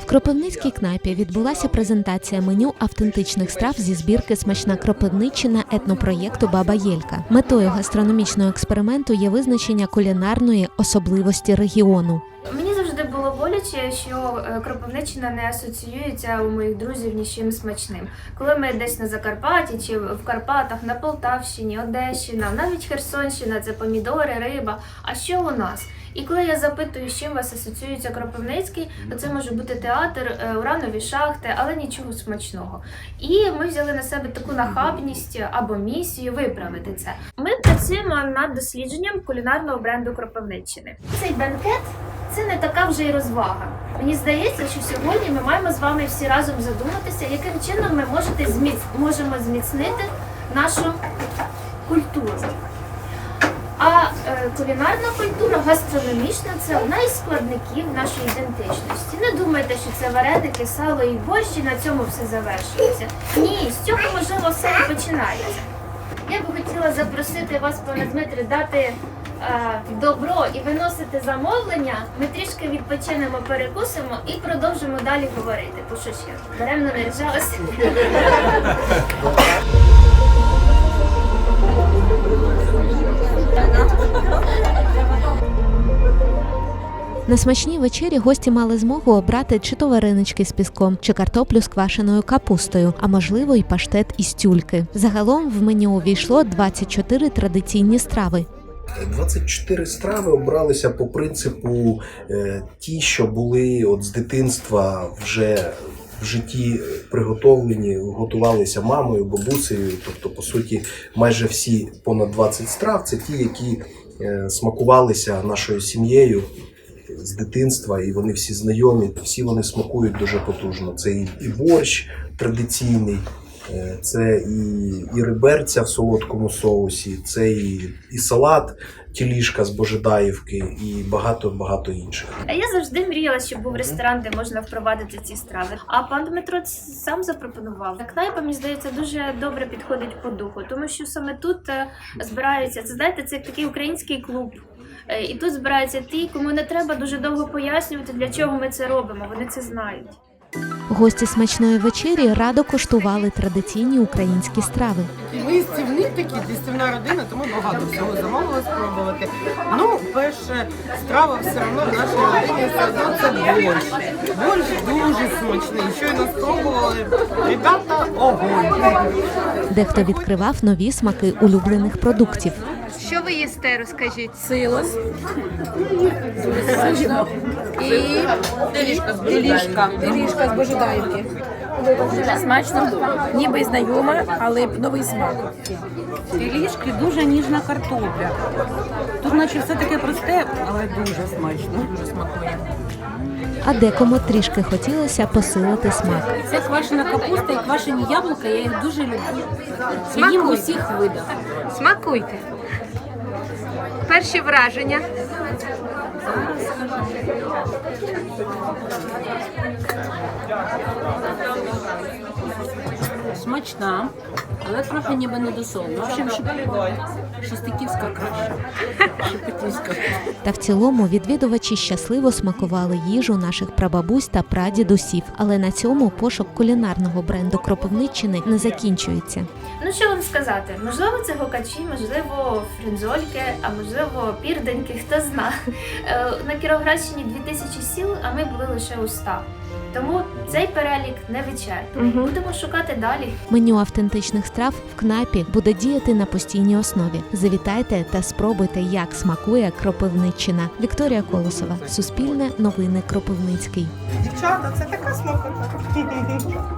В Кропивницькій кнайпі відбулася презентація меню автентичних страв зі збірки Смачна Кропивниччина етнопроєкту Баба Єлька. Метою гастрономічного експерименту є визначення кулінарної особливості регіону. Боляче, що е, Кропивниччина не асоціюється у моїх друзів ні з чим смачним. Коли ми десь на Закарпатті чи в Карпатах, на Полтавщині, Одещина, навіть Херсонщина це помідори, риба. А що у нас? І коли я запитую, з чим вас асоціюється Кропивницький, то це може бути театр, е, уранові шахти, але нічого смачного. І ми взяли на себе таку нахабність або місію виправити це. Ми працюємо над дослідженням кулінарного бренду Кропивниччини. Цей бенкет це не така вже й розвага. Мені здається, що сьогодні ми маємо з вами всі разом задуматися, яким чином ми можете зміц... можемо зміцнити нашу культуру. А е, кулінарна культура, гастрономічна це одна із складників нашої ідентичності. Не думайте, що це вареники, сало і борщ, і на цьому все завершується. Ні, з цього можливо все і починається. Я би хотіла запросити вас, пане Дмитре, дати добро і виносити замовлення. Ми трішки відпочинемо, перекусимо і продовжимо далі говорити. Бо що ще даремно не. На смачній вечері гості мали змогу обрати чи то варенички з піском, чи картоплю з квашеною капустою, а можливо, й паштет із тюльки. Загалом в меню увійшло 24 традиційні страви. 24 страви обралися по принципу е, ті, що були от з дитинства вже в житті приготовлені, готувалися мамою, бабусею. Тобто, по суті, майже всі понад 20 страв це ті, які е, смакувалися нашою сім'єю з дитинства, і вони всі знайомі. Всі вони смакують дуже потужно. Це і, борщ традиційний. Е, Це і, і риберця в солодкому соусі, це і, і салат, тілішка з Божедаївки, і багато багато інших. А я завжди мріяла, щоб був ресторан, де можна впровадити ці страви. А пан Дмитро сам запропонував. Кнайпа, мені здається, дуже добре підходить по духу, тому що саме тут е, збираються. Це знаєте, це такий український клуб. Е, І тут збираються ті, кому не треба дуже довго пояснювати, для чого ми це робимо. Вони це знають. Гості смачної вечері радо коштували традиційні українські страви. Ми стівні такі, стівна родина, тому багато всього замовили спробувати. Ну, перша страва все одно в нашій родині все одно це борщ. Борщ дуже смачний. Щойно спробували. Ребята, огонь. Дехто відкривав нові смаки улюблених продуктів. Що ви їсте, розкажіть? Силос. І делішка. Делішка з Божедаївки. Дуже смачно, ніби знайома, але новий смак. Філішки дуже ніжна картопля. Тут, наче все таке просте, але дуже смачно. Дуже смакує. А декому трішки хотілося посилити смак. Це квашена капуста і квашені яблука, я їх дуже люблю. Я їм усіх видах. Смакуйте. Перші враження. Смачна, але трохи ніби недосолена. В общем, шестиківська краще. Шепетівська. Та в цілому відвідувачі щасливо смакували їжу наших прабабусь та прадідусів. Але на цьому пошук кулінарного бренду Кропивниччини не закінчується. Ну що вам сказати? Можливо, це гокачі, можливо, фрінзольки, а можливо, пірденьки, хто зна. Е, На Кіровоградщині 2000 сіл, а ми були лише у 100. Тому цей перелік не вичерпний. Будемо шукати далі. Меню автентичних страв в кнапі буде діяти на постійній основі. Завітайте та спробуйте, як смакує Кропивниччина. Вікторія Колосова, Суспільне новини Кропивницький. Дівчата, це така смакота.